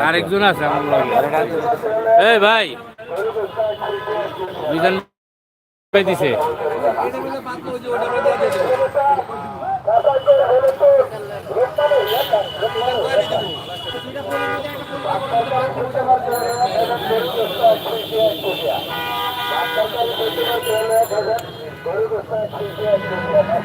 আরেকজন আছে আমার এই ভাই দুইজন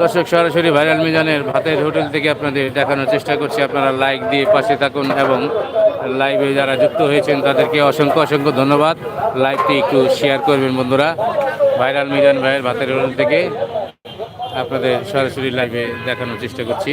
দর্শক, সরাসরি ভাইরাল মিজানের ভাতের হোটেল থেকে আপনাদের দেখানোর চেষ্টা করছি। আপনারা লাইক দিয়ে পাশে থাকুন এবং লাইভে যারা যুক্ত হয়েছেন, তাদেরকে অসংখ্য অসংখ্য ধন্যবাদ। লাইভটি একটু শেয়ার করবেন বন্ধুরা। ভাইরাল মিজান ভাইয়ের ভাতের হোটেল থেকে আপনাদের সরাসরি লাইভে দেখানোর চেষ্টা করছি।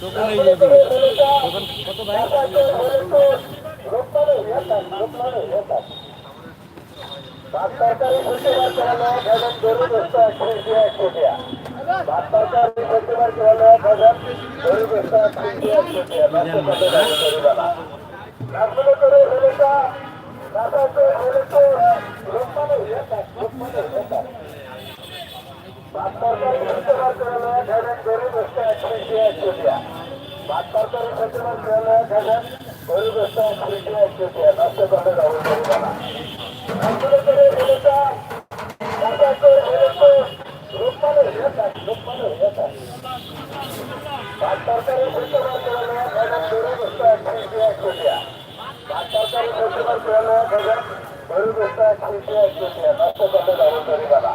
দোকান এই যে দোকান কত ভাই? সরকারি প্রতিবার চালানো ভজন গরিব একশো একশো টাকা সরকারি প্রতিবার চালানো ভজন গরিব একশো একশো টাকা রাস্তা করে হলে রাস্তা করে হলে তো লোকমানে হয়ে থাকে লোকমানে হয়ে থাকে নষ্ট করলে অবস্থা দিবা না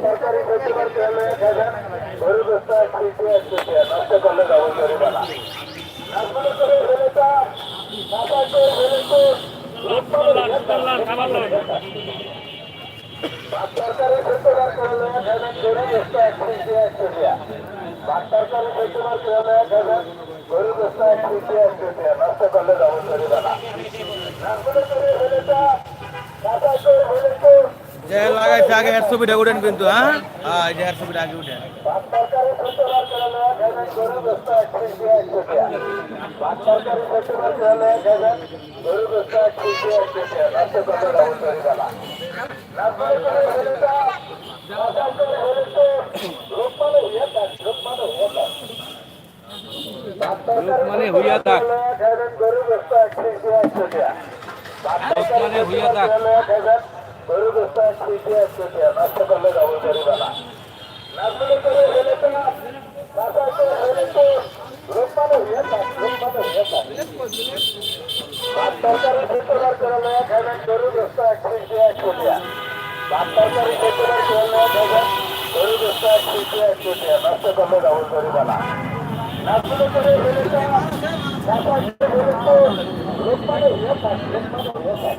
সরকারি কর্তৃপক্ষ হলে দেখেন গরিব রাস্তায় কৃষি একচুটিয়া নষ্ট করলে যাব গরিবালা রাস্তা করে ফেলে তো सरकारी क्षेत्र कार्यालय हेवन गरीब रस्ता एक्सप्रेसिया एक्सप्रेसिया सरकारी क्षेत्र कार्यालय हेवन गरीब रस्ता एक्सप्रेसिया एक्सप्रेसिया नष्ट कर ले जाओ शरीर ना नागपुर शरीर होने का नासा शरीर होने का Jangan lupa like, share, sudah subscribe ഒരു ദിവസം സ്ഥിതി എത്തിയ നഷ്ടപ്പെട്ട കൗകര്യമാണ് നമ്മളിപ്പോൾ সরকারি ক্ষেত্রবার করলে ধরেন জরুরগ্রস্ত একশো এক কোটিয়া ভাত সরকারি ক্ষেত্রবার করলে ধরেন জরুরগ্রস্ত একশো এক কোটিয়া নষ্ট করলে ডবল করিবে না নাচগুলো করে ফেলেছে রূপমানে হয়ে থাক রূপমানে হয়ে থাক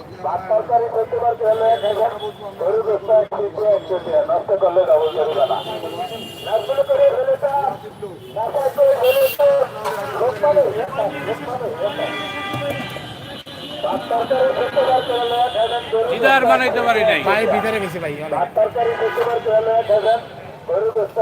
সরকারি করতে হলে এখন গরিব নষ্ট করলে ডবল করবে না। নষ্ট করে হলে দিদার বানাইতে পারি নাই। ভাই ভিতরে গেছে ভাই সরকারি করতে পারতে হলে দেখেন গরিব নষ্ট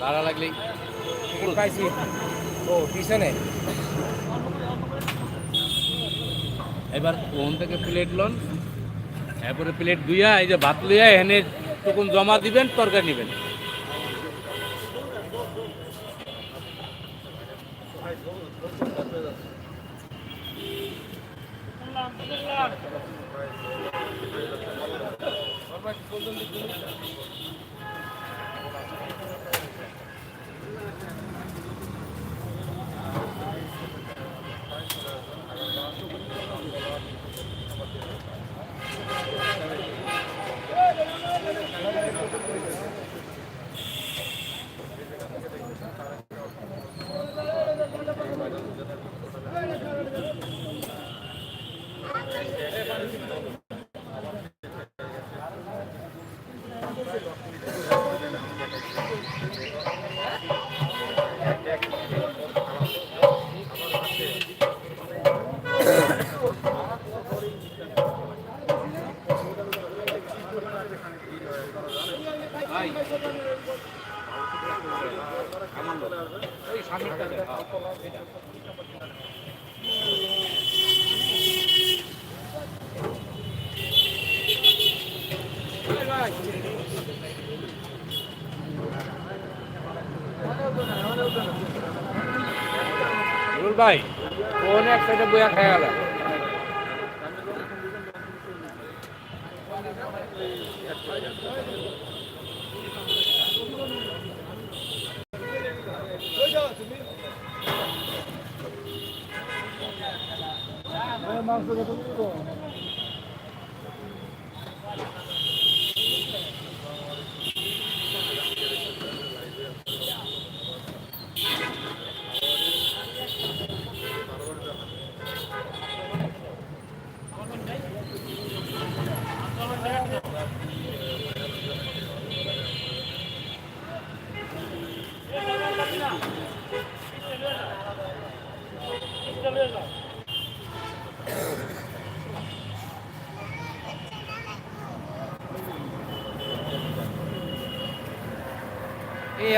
লাড়া লাগলি পাইছি। ও পিছনে এবার ওখান থেকে প্লেট লন। এরপরে প্লেট দুইয়া এই যে ভাত লইয়া এখানে তখন জমা দিবেন তরকারি নেবেন। বইয়া খায় গেল মাংস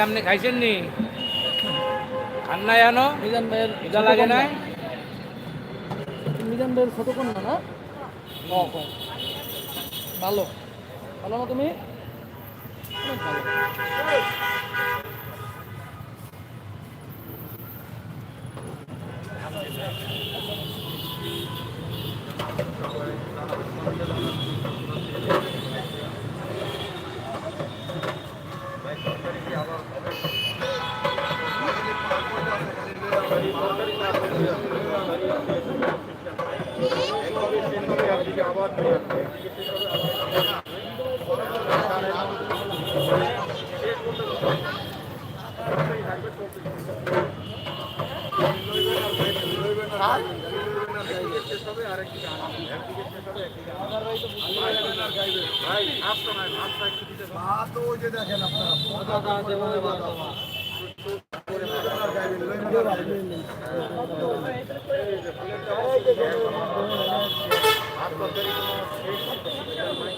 আপনি খাইছেন নি? খান নাই আনো। মিজান ভাইয়ের এটা লাগে নাই? মিজান ভাইয়ের ছোট কোন না। ভালো। ভালো না তুমি? ভালো ভাই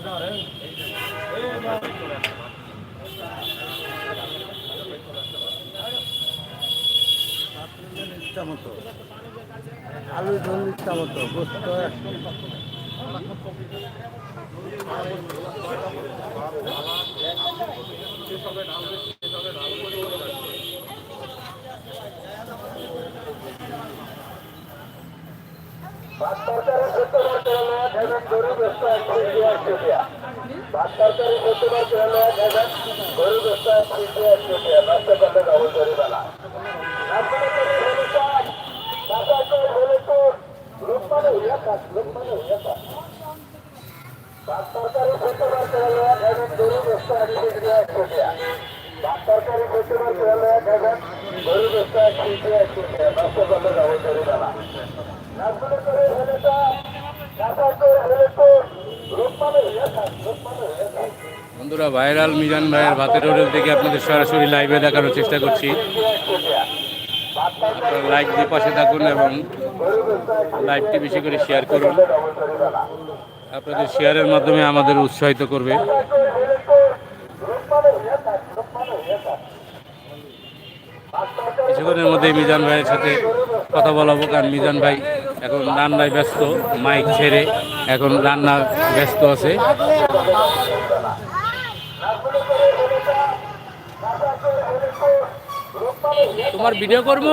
ਆਧਾਰ সরকারি প্রতিবার চলে এক হাজার গরিব স্থায়ী এক কোটিয়া সরকারি প্রতিবার চলে এক হাজার গরিব স্থায়ী এক কোটিয়া নষ্ট করলে যাব চলে যাওয়া নাচগুলো করে হলে তো নাচা করে হলে তো বন্ধুরা, ভাইরাল মিজান ভাইয়ের ভাতের হোটেল থেকে আপনাদের সরাসরি লাইভে দেখানোর চেষ্টা করছি। আপনারা লাইক দিয়ে পাশে থাকুন এবং লাইভটি বেশি করে শেয়ার করুন। আপনাদের শেয়ারের মাধ্যমে আমাদের উৎসাহিত করবে। কিছুক্ষণের মধ্যে মিজান ভাইয়ের সাথে কথা বলাবো, কারণ মিজান ভাই এখন রান্নায় ব্যস্ত মাইক ছেড়ে। এখন রান্না ব্যস্ত আছে। তোমার ভিডিও করব?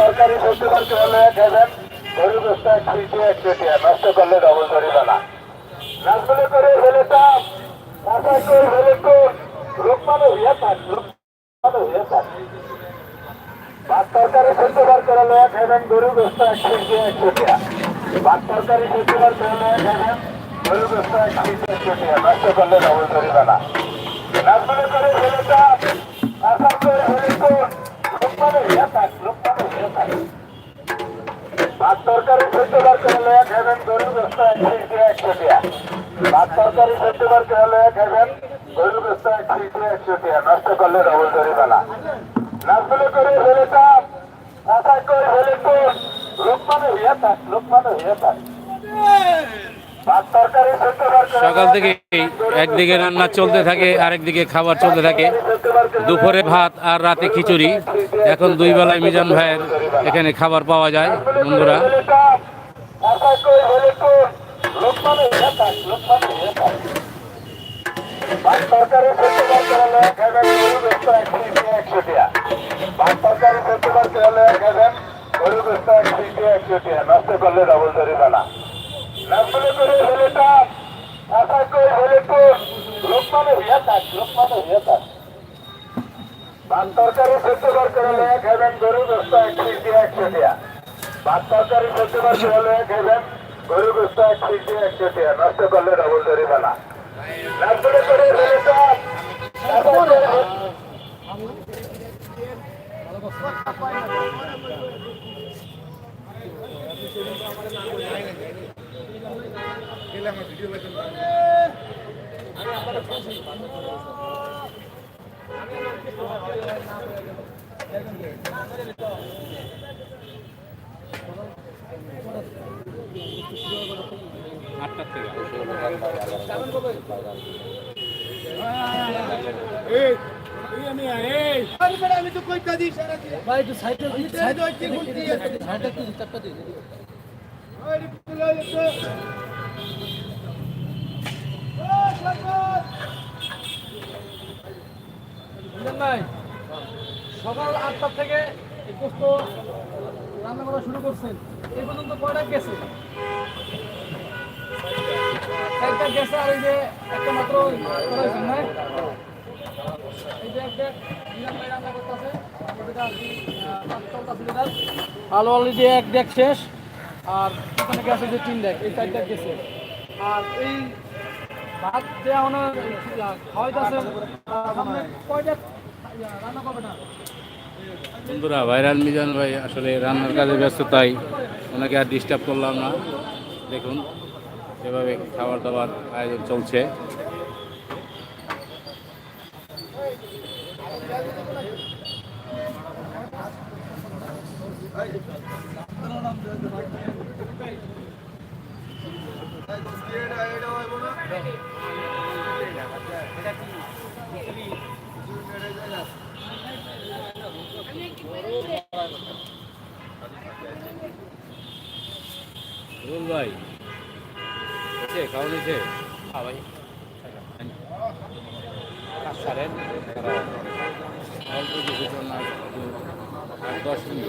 তরকারি সত্যি করতে হলে খাবেন গরু গোস্ত এক টাকা নষ্ট করলে ডবল জরিমানা নাচগুলো করে করে ফেলে তো লোক মানে হইয়া থাক লোক মানে হইয়া থাক ভাত তরকারি সহ্য বার করে লয়া খাবেন গরু গোস্ত এক ফিরতে একশো টাকা ভাত তরকারি সহ্য বার করে লয়া খাবেন গরু গোস্ত এক একশো টাকা নষ্ট করলে ডবল জরিমানা নাচগুলো করে ফেলে চাপ তরকারি সহ্য বার করে লয়া খাবেন গরু এক একশো টাকা ভাত তরকারি সহ্য বার করে লয়া খাবেন গরু গোস্ত এক ফিরতে একশো টাকা নষ্ট করলে ডবল নাচগুলো করে ফেলে চাপ কাঁচাই করে ফেলে মানে হইয়া থাক লোক মানে হইয়া ভাত তরকারি সকাল থেকে একদিকে রান্না চলতে থাকে, আরেকদিকে খাবার চলতে থাকে। দুপুরে ভাত আর রাতে খিচুড়ি। এখন দুই বেলায় মিজান ভাইয়ের এখানে খাবার পাওয়া যায়, বন্ধুরা। নষ্ট করলে ডবল জরিমানা নাচগুলো করে আশা করে ফেলে তো লোক মানে হইয়া থাক লোক মানে হইয়া থাক। ভাত তরকারি সত্যবার করলে খাবেন গরু গোস্ত এক ফিরতে একশো টাকা ভাত তরকারি সত্যবার করলে খাবেন গরু গোস্ত এক ফিরতে একশো টাকা নষ্ট করলে ডবল জরিমানা। নাচগুলো করে ফেলে টাপ আশা করে ফেলে- আটটার থেকে ভাই একটু সাইডে সাইডে সাইডে একটু চারটা দিয়ে দিন। বুঝলেন ভাই সকাল আটটা থেকে গোস্ত রান্না করা শুরু করছেন। এই পর্যন্ত কয়টা গেছে? একটা গেছে আর এই যে একটা মাত্র করা না এই যে একটা রান্না করতেছে। এক ডেক শেষ। আর এখানে গেছে যে তিন ডেক এই চার ডেক গেছে। আর এই বন্ধুরা, ভাইরাল মিজান ভাই আসলে রান্নার কাজে ব্যস্ত, তাই ওনাকে আর ডিস্টার্ব করলাম না। দেখুন, এভাবে খাবার দাবার আয়োজন চলছে। রুল ভাই আছে খাওয়া নিয়েছে হ্যাঁ ভাই। সারেন অল্প কিছুক্ষণ আর দশ মিনিট।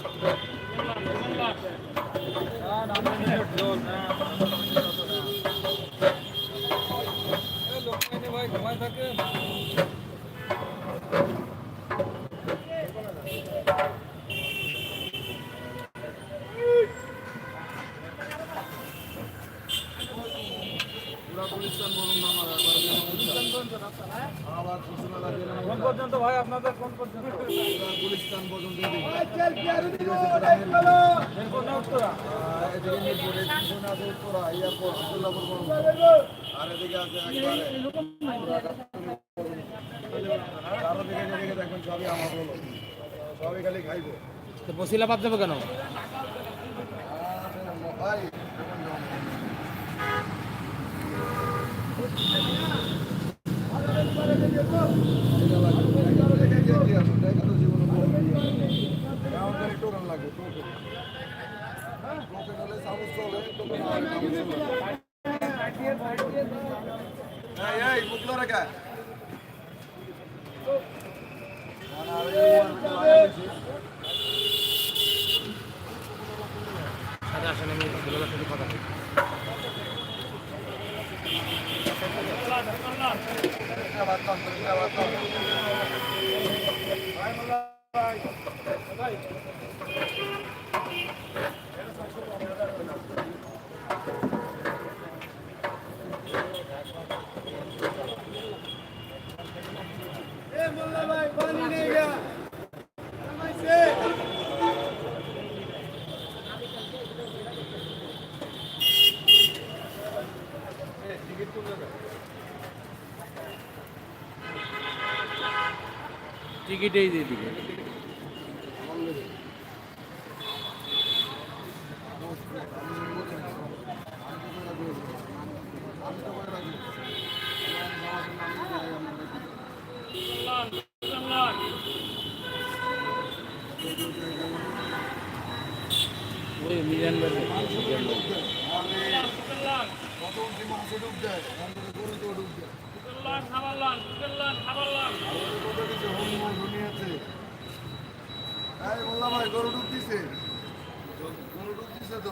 কোন পর্যন্ত ভাই আপনাদের কোন পর্যন্ত এরপর না উত্তরা এদিকে মিরপুরে পিছনে আছে উত্তরা এয়ারপোর্ট আব্দুল্লাপুর আর এদিকে আছে একবারে চারদিকে যেদিকে দেখবেন সবই আমার হলো সবই খালি খাইবো বসিলা বাদ যাবে কেন? Thank আসলে আমি দুলাভাইয়ের সাথে কথা বলি। টিকিটেই দিয়ে দিবে ওই মিজান ভাই মিজান ভাই ভাই গরু ডুব দিছে গরু ডুব দিছে তো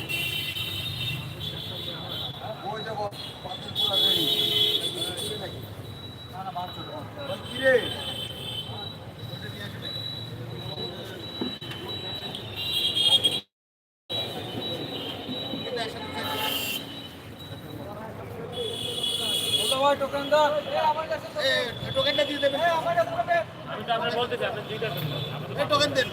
ওই যাব পাঁচশো পুরা রেডি কি রে দুলাভাই দোকানদার এ আমার কাছে তো- টোকেনটা দিয়ে দেবেন এ আমার কাছে তো দে। এই টোকেন দেন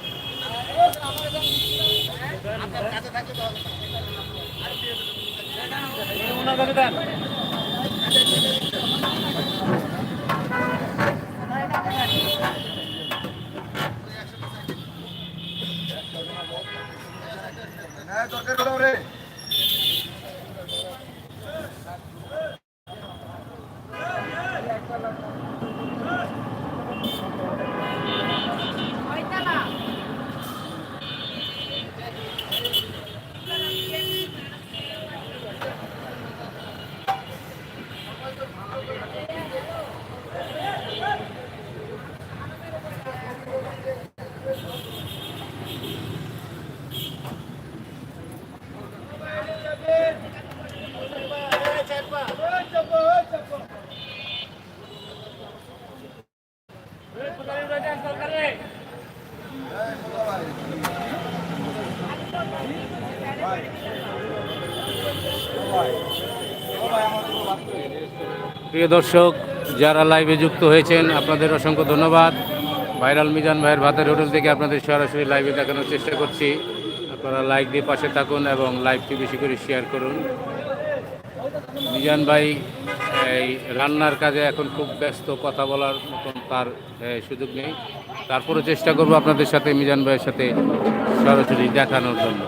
হ্যাঁ দরকার হলো রে প্রিয় দর্শক, যারা লাইভে যুক্ত হয়েছেন, আপনাদের অসংখ্য ধন্যবাদ। ভাইরাল মিজান ভাইয়ের ভাতের হোটেল থেকে আপনাদের সরাসরি লাইভে দেখানোর চেষ্টা করছি। আপনারা লাইক দিয়ে পাশে থাকুন এবং লাইভটি বেশি করে শেয়ার করুন। মিজান ভাই, এই রান্নার কাজে এখন খুব ব্যস্ত, কথা বলার মতন তার সুযোগ নেই। তারপরে চেষ্টা করব আপনাদের সাথে, মিজান ভাইয়ের সাথে সরাসরি দেখানোর জন্য।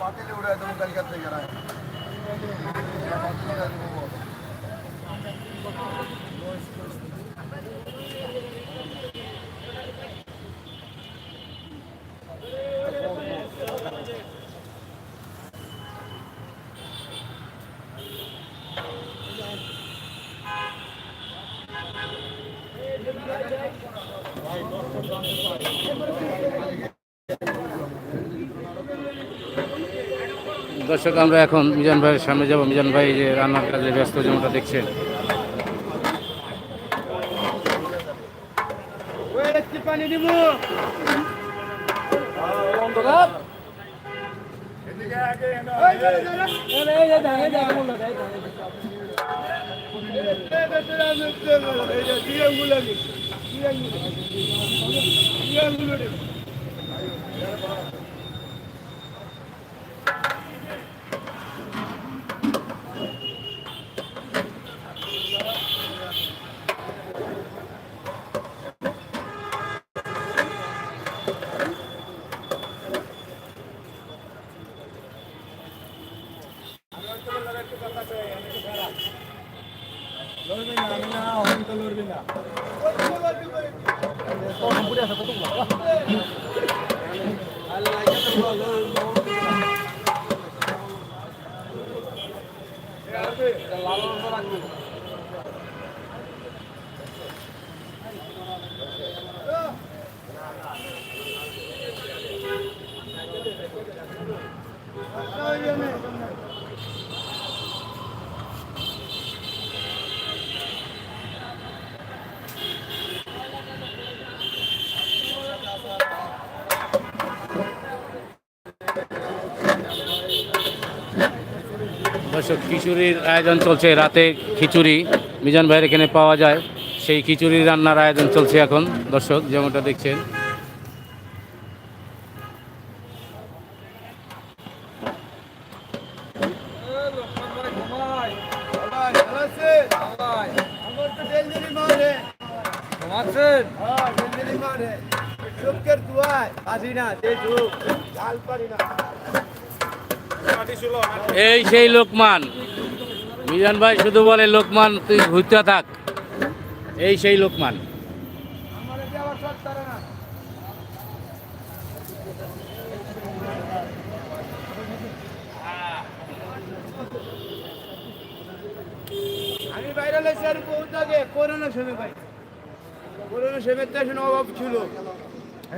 पातेले उड़ा तुम कल करते करा দর্শক আমরা এখন মিজান ভাইয়ের সামনে যাব মিজান ভাই যে রান্নার কাজে ব্যস্ত যেমনটা দেখছেন অন্ধকার এই যে দেখেন, এই দেখেন, বলল, এই দেখেন, এই দেখেন। দর্শক খিচুড়ির আয়োজন চলছে রাতে খিচুড়ি। মিজান ভাইয়ের এখানে পাওয়া যায়। সেই খিচুড়ি রান্নার আয়োজন চলছে এখন। দর্শক যেমনটা দেখছেন। আছেন ঘুমাচ্ছেন? হ্যাঁ দুয়ায়। না যে যুগ পারি না। এই সেই লোকমান। মিজান ভাই শুধু বলে, লোকমান, তুই ঘুরতে থাক। এই সেই লোকমান। সব আমি বাইরে লেছি আর আগে, করোনা সময় ভাই। করোনা সময় তো এখন অভাব ছিল।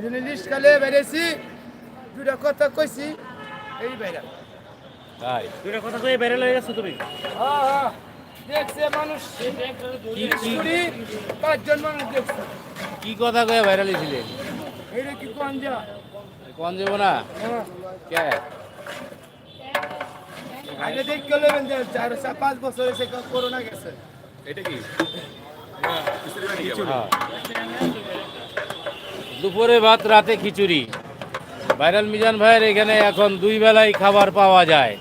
জন্য লিস্ট কালে বেড়েছি দুটা কথা কইছি, এই বাইরে। তাই। হ্যাঁ হ্যাঁ দেখছে মানুষ। কি কি? কুড়ি পাঁচজন মানুষ দেখছে। কি কথা কয়ে ভাইরালি ছিলেন এইটা কি কোন কোন যাব না? হ্যাঁ। কে? আগে দেখ গেলে চার চার পাঁচ বছর এসে করোনা গেছে। হ্যাঁ। দুপুরে ভাত রাতে খিচুড়ি। ভাইরাল মিজান ভাইয়ের এখানে এখন দুই বেলায় খাবার পাওয়া যায়।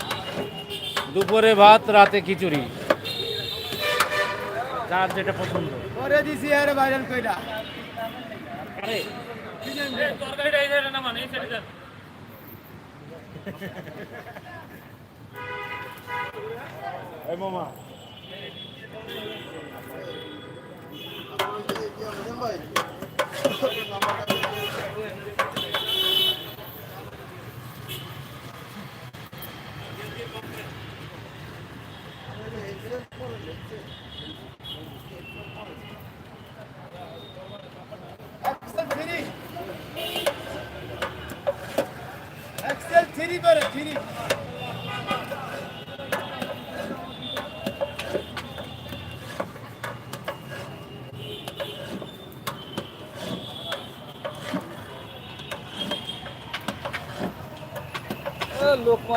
দুপুরে ভাত রাতে খিচুড়ি। যার যেটা পছন্দ। পরে দিছি আরে ভাইরাল কইরা এক্সেল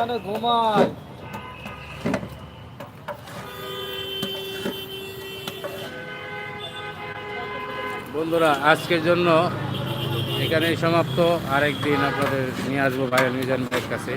মানে ঘুমায়। বন্ধুরা, আজকের জন্য এখানেই সমাপ্ত। আরেকদিন আপনাদের নিয়ে আসব ভাইয়ের মিজান ভাইয়ের কাছে।